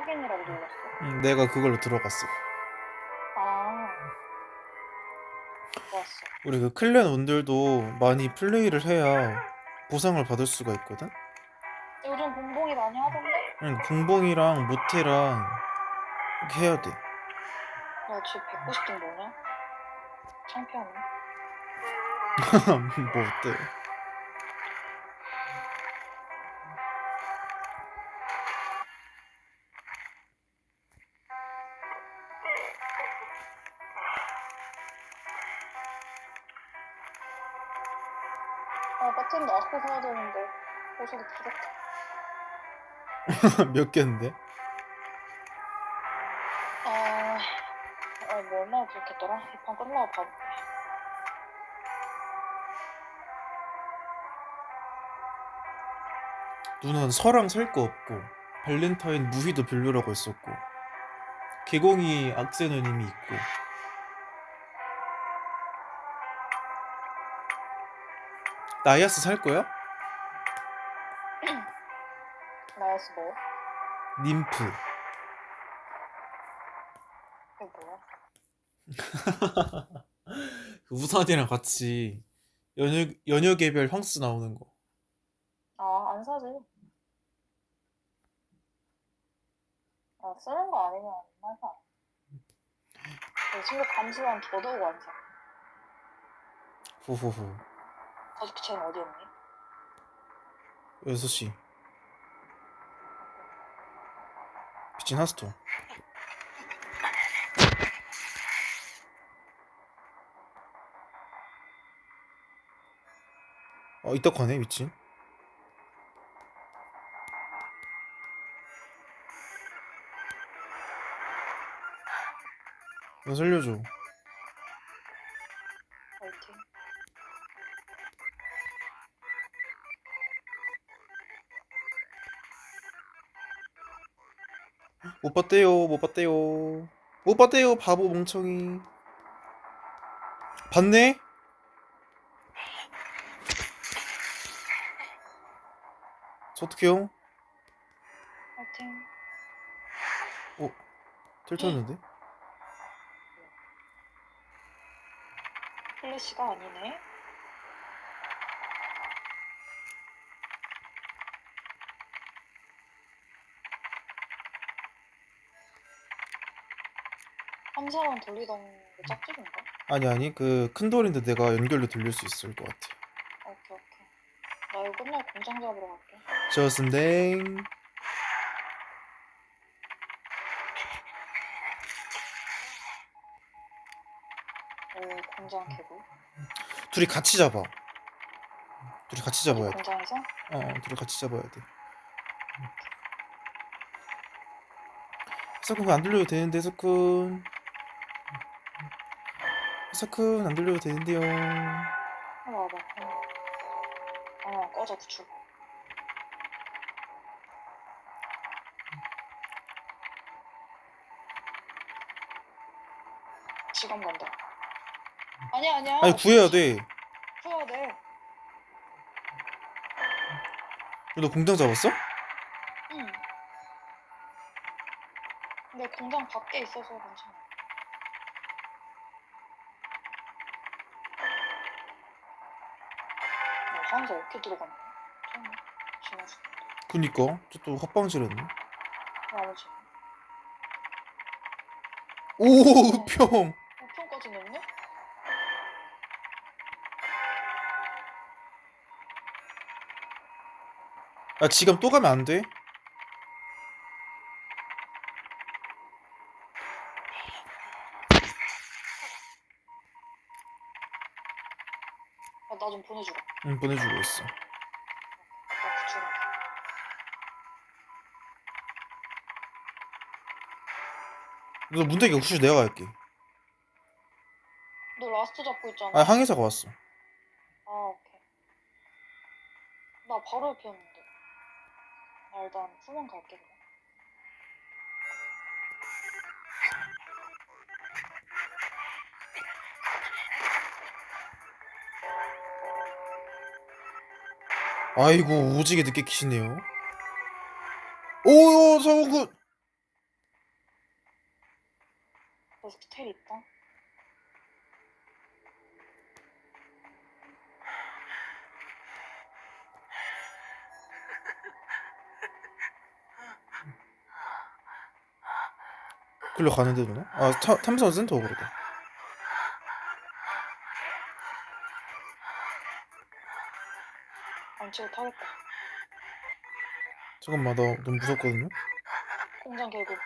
확인이라고 눌렀어. 음, 내가 그걸로 들어갔어. 아. 좋았어. 우리 그 클랜 원들도 많이 플레이를 해야 보상을 받을 수가 있거든. 요즘 봉봉이 많이 하던데? 응, 공봉이랑 모태랑 이렇게 해야 돼. 나 지금 190등 뭐냐? 창피하네. 뭐 어때? 아, 배터리 나스코 사야 되는데. 보석이 부족해. 몇 개인데? 아, 아, 뭐 얼마나 부족했더라? 이 판 끝나고 봐볼게. 누나는 서랑 살 거 없고 발렌타인 무희도 별로라고 했었고 개공이 이미 있고 나이아스 살 거야? 나야스 뭐? 님프 이게 뭐야? 그 우산이랑 같이 연휴 연휴 개별 황스 나오는 거 아, 안 사지. 아, 쓰는 거 아니면 안 사. 내 친구 감수한 더더욱 안 사. 후후 후 가죽 체인 어디였니? 6시. 비친 하스토 어 이따 가네 미친? 너 살려줘 못 봤대요 못 봤대요 못 봤대요 바보 멍청이 봤네? 저 어떡해요? 화이팅. 틀쳤는데? 플래시가 아니네. 한 사람 돌리던 게 짝집인가? 아니 아니 그 큰 돌인데 내가 연결로 돌릴 수 있을 것 같아 오케이 오케이. 나 이거 끝나고 공장 잡으러 갈게. 좋습니다 오 공장 개구. 둘이 같이 잡아 둘이 같이 잡아야 돼 공장에서? 어, 어 둘이 같이 잡아야 돼 사쿠가 안 들려도 되는데 사쿠 사쿠 안 들려도 되는데요 아 와봐. 아 꺼져 구출. 지금 간다. 아니야 아니야. 아니 구해야 돼. 구해야 돼. 너 공장 잡았어? 응. 근데 공장 밖에 있어서 괜찮아. 어, 하면서 어떻게 들어갔나? 지나서 그니까 저또 합방질했네. 나머지 오 평. 5편까지 냈네? 아 지금 또 가면 안 돼? 나 좀 보내주라. 응 보내주고 있어. 나 구출할게. 너 문대기 혹시 내가 갈게. 너 라스트 잡고 있잖아. 아 항해사가 왔어. 아, 오케이. 나 바로 옆이었는데. 나 일단 후문 갈게, 그럼. 아이고 오지게 늦게 키시네요 오요 서훈군 너 스텔 있다. 글로 가는데 누나? 아 탐, 탐선 센터 그러다. 안 치고 타겠다. 잠깐만 나 너무 무섭거든요. 공장 개구.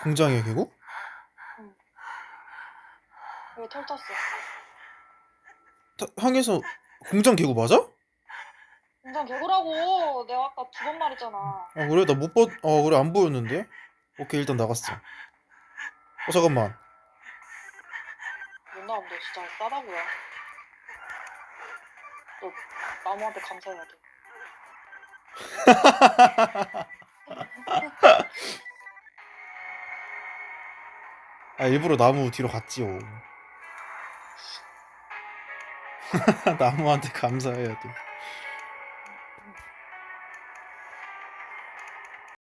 공장에 계고? 여기 털 탔어. 타, 항에서 공장 계고 맞아? 공장 개구라고 내가 아까 두 번 말했잖아. 아 그래 나못 봐. 아 그래 안 보였는데. 오케이 일단 나갔어. 어 잠깐만. 못 나오면 너 진짜 싸다구야. 너 나무한테 감사해야 돼. 아 일부러 나무 뒤로 갔지요. 나무한테 감사해야 돼.